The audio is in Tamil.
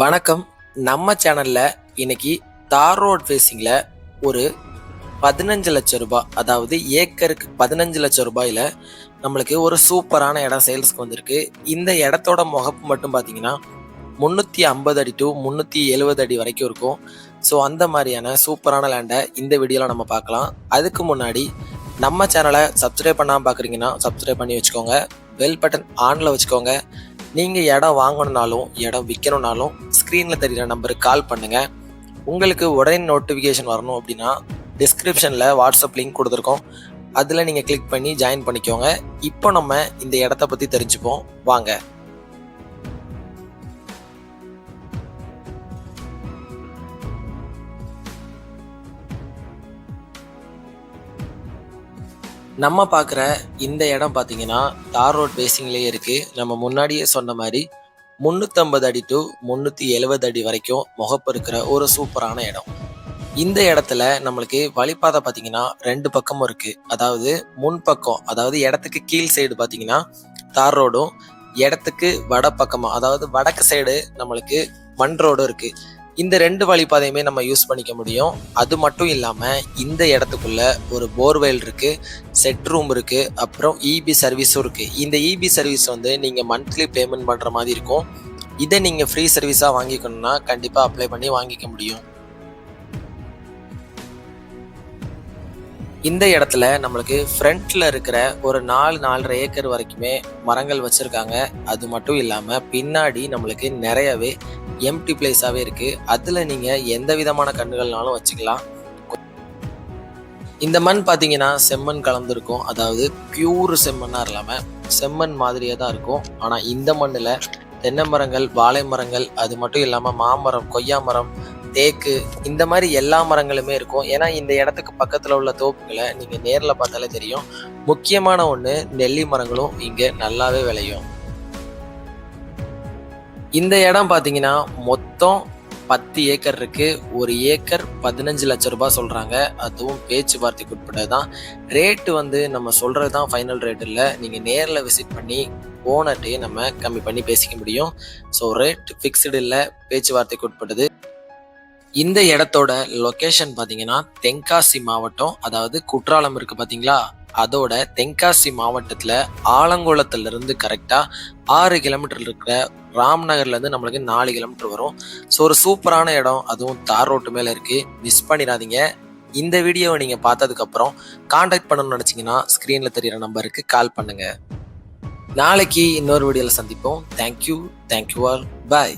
வணக்கம். நம்ம சேனல்ல இன்னைக்கு தார் ரோட் ஃபேஸிங்ல ஒரு பதினஞ்சு லட்சம் ரூபாய் அதாவது ஏக்கருக்கு பதினஞ்சு லட்சம் ரூபாயில நம்மளுக்கு ஒரு சூப்பரான இடம் சேல்ஸ்க்கு வந்திருக்கு. இந்த இடத்தோட முகப்பு மட்டும் பார்த்தீங்கன்னா முந்நூற்றி ஐம்பது அடி டு முந்நூற்றி எழுபது அடி வரைக்கும் இருக்கும். ஸோ அந்த மாதிரியான சூப்பரான லேண்டை இந்த வீடியோவில் நம்ம பார்க்கலாம். அதுக்கு முன்னாடி நம்ம சேனலை சப்ஸ்கிரைப் பண்ணாமல் பார்க்குறீங்கன்னா சப்ஸ்கிரைப் பண்ணி வச்சுக்கோங்க. பெல் பட்டன் ஆனில் வச்சுக்கோங்க. நீங்கள் இடம் வாங்கணுனாலும் இடம் விற்கணுனாலும் ஸ்க்ரீனில் தெரிகிற நம்பருக்கு கால் பண்ணுங்கள் உங்களுக்கு உடனே நோட்டிஃபிகேஷன் வரணும் அப்படின்னா டிஸ்கிரிப்ஷனில் வாட்ஸ்அப் லிங்க் கொடுத்துருக்கோம். அதில் நீங்கள் கிளிக் பண்ணி ஜாயின் பண்ணிக்கோங்க. இப்போ நம்ம இந்த இடத்த பற்றி தெரிஞ்சுப்போம். வாங்க. நம்ம பார்க்குற இந்த இடம் பார்த்தீங்கன்னா தார் ரோட் பேசிங்லேயே இருக்குது நம்ம முன்னாடியே சொன்ன மாதிரி முந்நூற்றம்பது அடி டு முந்நூற்றி எழுபது அடி வரைக்கும் முகப்பு இருக்கிற ஒரு சூப்பரான இடம். இந்த இடத்துல நம்மளுக்கு வழிபாதை பார்த்தீங்கன்னா ரெண்டு பக்கமும் இருக்குது அதாவது முன் பக்கம் அதாவது இடத்துக்கு கீழ் சைடு பார்த்தீங்கன்னா தார் ரோடும் இடத்துக்கு வட பக்கமாக அதாவது வடக்கு சைடு நம்மளுக்கு மண் ரோடும் இருக்குது இந்த ரெண்டு வழிப்பாதையுமே நம்ம யூஸ் பண்ணிக்க முடியும். அது மட்டும் இல்லாமல் இந்த இடத்துக்குள்ள ஒரு போர்வெல் இருக்குது செட் ரூம் இருக்குது அப்புறம் இபி சர்வீஸும் இருக்குது இந்த இபி சர்வீஸ் வந்து நீங்கள் மந்த்லி பேமெண்ட் பண்ணுற மாதிரி இருக்கும். இதை நீங்கள் ஃப்ரீ சர்வீஸாக வாங்கிக்கணும்னா கண்டிப்பாக அப்ளை பண்ணி வாங்கிக்க முடியும். இந்த இடத்துல நம்மளுக்கு ஃப்ரண்ட்ல இருக்கிற ஒரு நாலு நாலரை ஏக்கர் வரைக்குமே மரங்கள் வச்சிருக்காங்க. அது மட்டும் இல்லாம பின்னாடி நம்மளுக்கு நிறையவே எம்டி பிளேஸாவே இருக்கு. அதுல நீங்க எந்த விதமான கண்ணுகள்னாலும் வச்சுக்கலாம். இந்த மண் பார்த்தீங்கன்னா செம்மண் கலந்துருக்கும். அதாவது பியூர் செம்மண்ணா இல்லாம செம்மண் மாதிரியே தான் இருக்கும். ஆனா இந்த மண்ணுல தென்னை மரங்கள் வாழை மரங்கள் அது மட்டும் இல்லாம மாமரம் கொய்யா மரம் தேக்கு இந்த மாதிரி எல்லா மரங்களுமே இருக்கும். ஏன்னா இந்த இடத்துக்கு பக்கத்தில் உள்ள தோப்புகளை நீங்கள் நேரில் பார்த்தாலே தெரியும். முக்கியமான ஒன்று நெல்லி மரங்களும் இங்கே நல்லாவே விளையும். இந்த இடம் பார்த்தீங்கன்னா மொத்தம் பத்து ஏக்கர் இருக்கு. ஒரு ஏக்கர் பதினஞ்சு லட்சம் ரூபாய் சொல்றாங்க. அதுவும் பேச்சுவார்த்தைக்கு உட்பட்டது தான் ரேட்டு வந்து நம்ம சொல்றது தான் ஃபைனல் ரேட் இல்லை. நீங்க நேரில் விசிட் பண்ணி ஓனர்ட்டையே நம்ம கம்மி பண்ணி பேசிக்க முடியும். ஸோ ரேட் ஃபிக்ஸ்டு இல்லை. பேச்சுவார்த்தைக்கு உட்பட்டது. இந்த இடத்தோட லொக்கேஷன் பார்த்தீங்கன்னா தென்காசி மாவட்டம் அதாவது குற்றாலம் இருக்கு பார்த்தீங்களா அதோட தென்காசி மாவட்டத்தில் ஆலங்குளத்துல இருந்து கரெக்டாக ஆறு கிலோமீட்டர் இருக்கிற ராம்நகர்ல இருந்து நம்மளுக்கு நாலு கிலோமீட்டர் வரும். ஸோ ஒரு சூப்பரான இடம். அதுவும் தார் ரோட்டு மேலே இருக்கு. மிஸ் பண்ணிடாதீங்க. இந்த வீடியோவை நீங்கள் பார்த்ததுக்கப்புறம் காண்டாக்ட் பண்ணணும்னு நினச்சிங்கன்னா ஸ்க்ரீனில் தெரிகிற நம்பருக்கு கால் பண்ணுங்கள் நாளைக்கு இன்னொரு வீடியோவில் சந்திப்போம். தேங்க்யூ தேங்க்யூ ஆல் பாய்